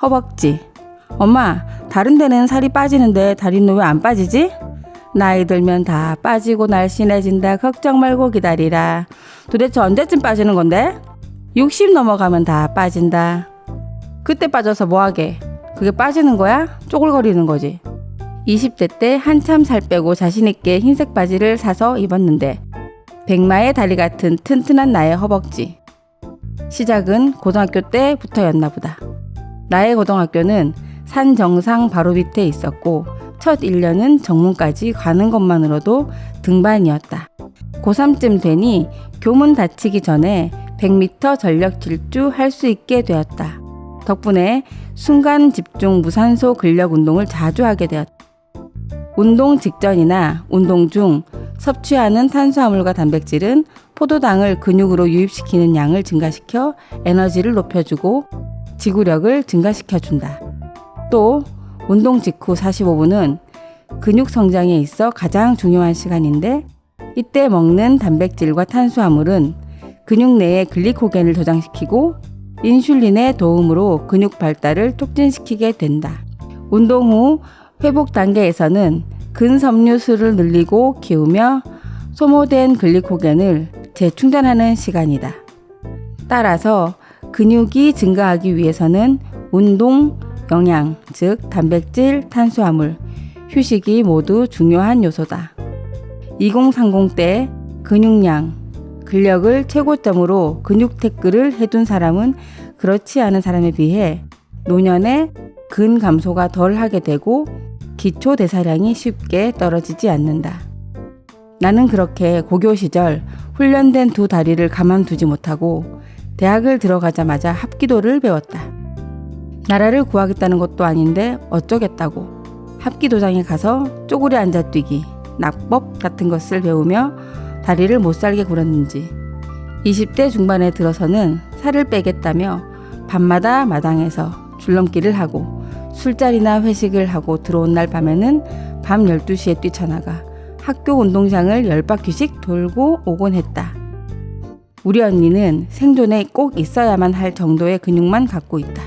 허벅지. 엄마, 다른 데는 살이 빠지는데 다리는 왜 안 빠지지? 나이 들면 다 빠지고 날씬해진다. 걱정 말고 기다리라. 도대체 언제쯤 빠지는 건데? 60 넘어가면 다 빠진다. 그때 빠져서 뭐하게? 그게 빠지는 거야? 쪼글거리는 거지. 20대 때 한참 살 빼고 자신있게 흰색 바지를 사서 입었는데 백마의 다리 같은 튼튼한 나의 허벅지. 시작은 고등학교 때부터였나 보다. 나의 고등학교는 산 정상 바로 밑에 있었고 첫 1년은 정문까지 가는 것만으로도 등반이었다. 고3쯤 되니 교문 닫히기 전에 100m 전력 질주 할 수 있게 되었다. 덕분에 순간 집중 무산소 근력 운동을 자주 하게 되었다. 운동 직전이나 운동 중 섭취하는 탄수화물과 단백질은 포도당을 근육으로 유입시키는 양을 증가시켜 에너지를 높여주고 지구력을 증가시켜준다. 또 운동 직후 45분은 근육 성장에 있어 가장 중요한 시간인데 이때 먹는 단백질과 탄수화물은 근육 내에 글리코겐을 저장시키고 인슐린의 도움으로 근육 발달을 촉진시키게 된다. 운동 후 회복 단계에서는 근섬유수를 늘리고 키우며 소모된 글리코겐을 재충전하는 시간이다. 따라서 근육이 증가하기 위해서는 운동, 영양, 즉 단백질, 탄수화물, 휴식이 모두 중요한 요소다. 2030 때 근육량, 근력을 최고점으로 근육 태클을 해둔 사람은 그렇지 않은 사람에 비해 노년에 근 감소가 덜 하게 되고 기초 대사량이 쉽게 떨어지지 않는다. 나는 그렇게 고교 시절 훈련된 두 다리를 가만두지 못하고 대학을 들어가자마자 합기도를 배웠다. 나라를 구하겠다는 것도 아닌데 어쩌겠다고 합기도장에 가서 쪼그려 앉아 뛰기, 낙법 같은 것을 배우며 다리를 못 살게 굴었는지 20대 중반에 들어서는 살을 빼겠다며 밤마다 마당에서 줄넘기를 하고 술자리나 회식을 하고 들어온 날 밤에는 밤 12시에 뛰쳐나가 학교 운동장을 열 바퀴씩 돌고 오곤 했다. 우리 언니는 생존에 꼭 있어야만 할 정도의 근육만 갖고 있다.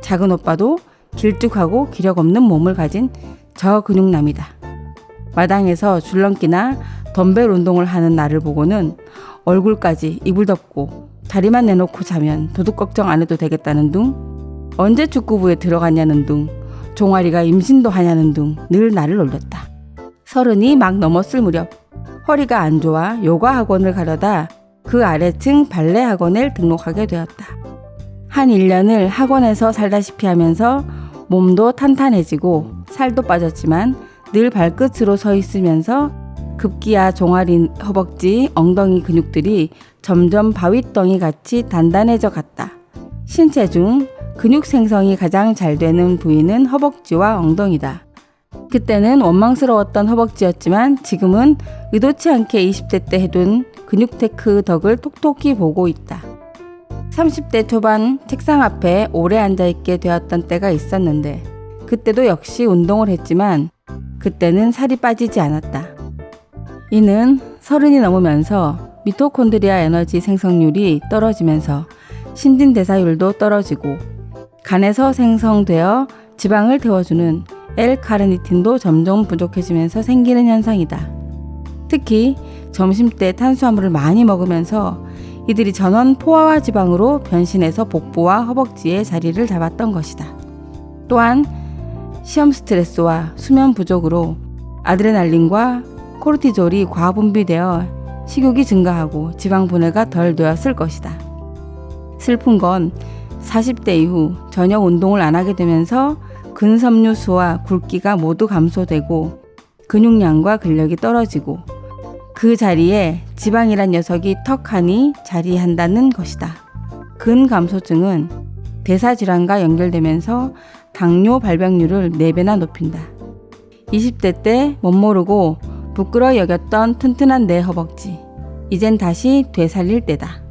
작은 오빠도 길쭉하고 기력 없는 몸을 가진 저 근육남이다. 마당에서 줄넘기나 덤벨 운동을 하는 나를 보고는 얼굴까지 이불 덮고 다리만 내놓고 자면 도둑 걱정 안 해도 되겠다는 둥, 언제 축구부에 들어갔냐는 둥, 종아리가 임신도 하냐는 둥 늘 나를 놀렸다. 서른이 막 넘었을 무렵 허리가 안 좋아 요가 학원을 가려다 그 아래층 발레 학원에 등록하게 되었다. 한 1년을 학원에서 살다시피 하면서 몸도 탄탄해지고 살도 빠졌지만 늘 발끝으로 서 있으면서 급기야 종아리, 허벅지, 엉덩이 근육들이 점점 바위덩이 같이 단단해져 갔다. 신체 중 근육 생성이 가장 잘 되는 부위는 허벅지와 엉덩이다. 그때는 원망스러웠던 허벅지였지만 지금은 의도치 않게 20대 때 해둔 근육 테크 덕을 톡톡히 보고 있다. 30대 초반 책상 앞에 오래 앉아있게 되었던 때가 있었는데 그때도 역시 운동을 했지만 그때는 살이 빠지지 않았다. 이는 서른이 넘으면서 미토콘드리아 에너지 생성률이 떨어지면서 신진대사율도 떨어지고 간에서 생성되어 지방을 태워주는 L카르니틴도 점점 부족해지면서 생기는 현상이다. 특히 점심때 탄수화물을 많이 먹으면서 이들이 전원 포화와 지방으로 변신해서 복부와 허벅지에 자리를 잡았던 것이다. 또한 시험 스트레스와 수면 부족으로 아드레날린과 코르티졸이 과분비되어 식욕이 증가하고 지방 분해가 덜 되었을 것이다. 슬픈 건 40대 이후 전혀 운동을 안 하게 되면서 근섬유수와 굵기가 모두 감소되고 근육량과 근력이 떨어지고 그 자리에 지방이란 녀석이 턱하니 자리한다는 것이다. 근감소증은 대사질환과 연결되면서 당뇨 발병률을 4배나 높인다. 20대 때 못 모르고 부끄러 여겼던 튼튼한 내 허벅지. 이젠 다시 되살릴 때다.